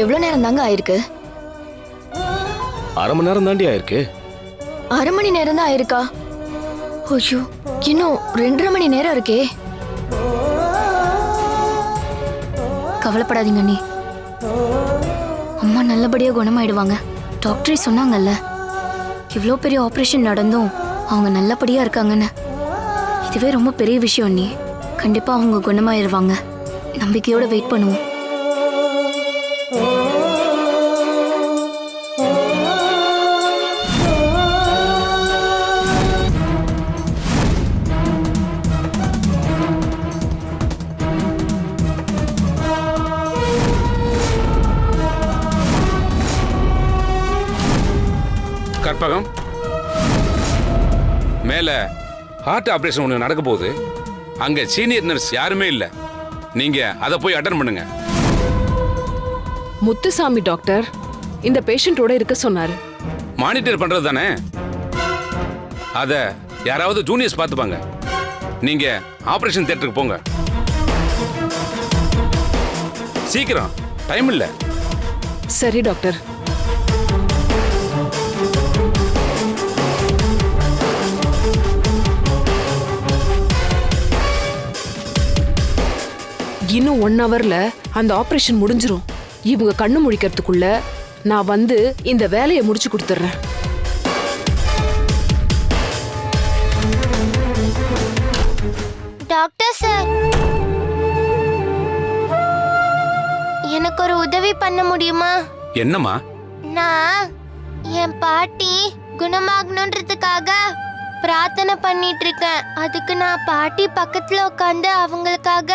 எவ்வளவு நேரம் தாங்க ஆயிருக்கு? அரை மணி நேரம் தாண்டி ஆயிருக்கு. அரை மணி நேரம் தான் ஆயிருக்கா? ஐயோ இன்னும் ரெண்டரை மணி நேரம் இருக்கே. கவலைப்படாதீங்க அண்ணி. அம்மா நல்லபடியா குணமாயிடுவாங்க. டாக்டரே சொன்னாங்கல்ல. இவ்வளோ பெரிய ஆப்ரேஷன் நடந்தும் அவங்க நல்லபடியா இருக்காங்கன்னு. இதுவே ரொம்ப பெரிய விஷயம் அண்ணி. கண்டிப்பா அவங்க குணமாயிருவாங்க. நம்பிக்கையோட வெயிட் பண்ணுவோம். கற்பகம் மேல ஹார்ட் ஆபரேஷன் ஒன்று நடக்க போகுது. அங்க சீனியர் நர்ஸ் யாருமே இல்ல. நீங்க அதை போய் அட்டன் பண்ணுங்க. முத்துசாமி டாக்டர் இந்த பேஷண்டோட இருக்க சொன்னாரு. மானிட்டர் பண்றது தானே? அத யாராவது ஜூனியர்ஸ் பார்த்துப்பாங்க. நீங்க ஆபரேஷன் தியேட்டருக்கு போங்க. சீக்கிரம் டைம் இல்ல. சரி டாக்டர் இன்னும் ஒன் ஹவர்ல அந்த ஆபரேஷன் முடிஞ்சிரும். இவங்க கண்ணு முழிக்கிறதுக்குள்ள நான் வந்து இந்த வேலையை முடிச்சு கொடுத்துட்றேன். Doctor sir. எனக்கு ஒரு உதவி பண்ண முடியுமா? என்னம்மா? நான் என் பாட்டி குணமாகணுன்றதுக்காக பிரார்த்தனை பண்ணிட்டு இருக்கேன். அதுக்கு நான் பாட்டி பக்கத்துல உட்காந்து அவங்களுக்காக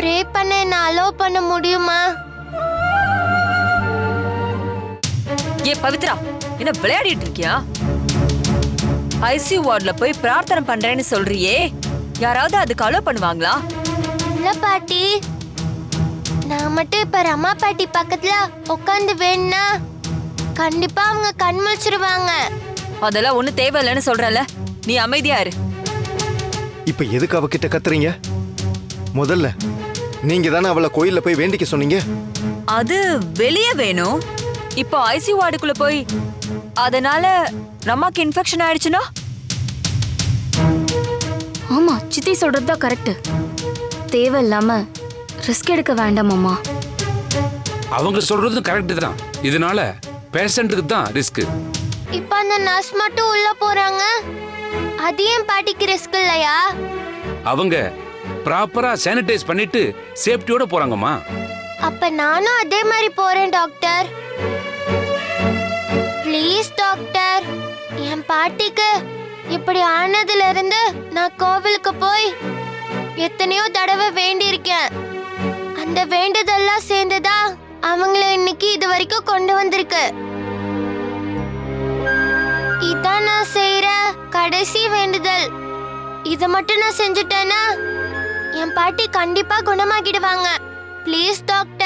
ப்ரே பண்ண என்ன அலோவ் பண்ண முடியுமா? ஏ பவித்ரா என்ன விளையாடிட்டு இருக்கியா? ஐசியூ வார்டுல போய் பிரார்த்தனை பண்றேன்னு சொல்றியே. யாராவது அதுக்கு அலோ பண்ணுவாங்களா? இல்ல பாட்டி. நான் மட்டும் இப்ப ரமா பாட்டி பக்கத்துல உட்காந்து வேணும்னா கண்டிப்பா அவங்க கண் முழிச்சிருவாங்க. அதெல்லாம் ஒண்ணு தேவையில்லைன்னு சொல்றல நீ அமைதியா இரு. இப்ப எதுக்கு அவகிட்ட கத்துறீங்க? முதல்ல நீங்க தானே அவளை கோயில்ல போய் வேண்டிக்க சொன்னீங்க? அது வெளியே வேணும். இப்போ ஐசியூ வார்டுக்குள்ள போய் அதனால ரமாக்கு இன்ஃபெக்ஷன் ஆயிடுச்சுன்னா? ஆமா சித்தி சொல்றது தான் கரெக்ட் தேவையில்லாம ரிஸ்க் எடுக்க வேண்டாம் அம்மா. அவங்க சொல்றதும் கரெக்ட் தான். இதனால பேஷண்ட்டுக்கு தான் ரிஸ்க் இப்ப அந்த நர்ஸ் மட்டும் உள்ள போறாங்க? அது ஏன் பாட்டிக்கு ரிஸ்க் இல்லையா? அவங்க ப்ராப்பரா சானிடைஸ் பண்ணிட்டு சேஃப்டியோட போறாங்கம்மா. அப்ப நானும் அதே மாதிரி போறேன் டாக்டர் ப்ளீஸ் டாக்டர் என் பாட்டிக்கு இப்படி ஆனதுல இருந்து நான் கோவிலுக்கு போய் எத்தனையோ தடவை வேண்டியிருக்கேன். அந்த வேண்டுதெல்லாம் சேர்ந்துதா அவங்கள இன்னைக்கு இது வரைக்கும் கொண்டு வந்திருக்கு. இதான் நான் செய்யற கடைசி வேண்டுதல். இதை மட்டும் நான் செஞ்சுட்டேன்னா என் பாட்டி கண்டிப்பா குணமாகிடுவாங்க ப்ளீஸ் ப்ளீஸ் டாக்டர்